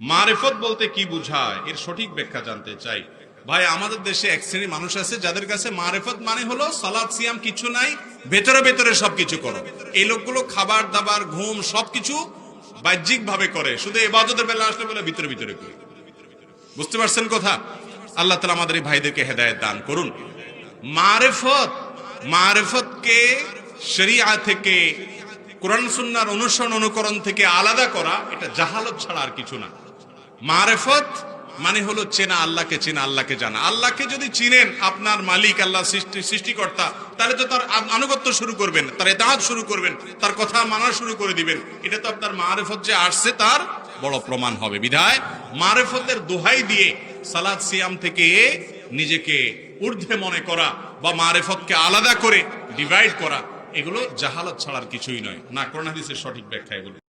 মারেফত বলতে কি বোঝায়? এর সঠিক ব্যাখ্যা জানতে চাই। ভাই, আমাদের দেশে এক শ্রেণির মানুষ আছে যাদের কাছে মারেফত মানে হলো সালাদ, সিয়াম কিছু নাই, ভেতরে ভেতরে সবকিছু করো। এই লোকগুলো খাবার, দাবার, ঘুম সবকিছু বাহ্যিক ভাবে করে। শুধু এবাদতের বেলা আসলে বলে ভিতরে ভিতরে করে। বুঝতে পারছেন কথা? আল্লাহ তালা আমাদের এই ভাইদেরকে হেদায়ত দান করুন। মারেফত, মারেফতকে শরিয়া থেকে কোরআন সুন্নার অনুসরণ অনুকরণ থেকে আলাদা করা, এটা জাহালত ছাড়া আর কিছু না। মারেফত মানে হলো চেনা আল্লাহকে চেনা আল্লাহকে জানা। আল্লাহকে যদি চিনেন, আপনার মালিক, আল্লাহ সৃষ্টি, সৃষ্টিকর্তা, তাহলে তো তার আনুগত্য শুরু করবেন, তার এতাহাত শুরু করবেন, তার কথা মানা শুরু করে দিবেন। এটা তো আপনার মারেফত যে আসছে, তার বড় প্রমাণ হবে। বিধায় মারেফতের দোহাই দিয়ে সালাদ, সিয়াম থেকে নিজেকে ঊর্ধ্বে মনে করা বা মারেফতকে আলাদা করে ডিভাইড করা এগুলো জাহালত ছাড়ার কিছুই নয়। না করোনা হাদিসের সঠিক ব্যাখ্যা এগুলো।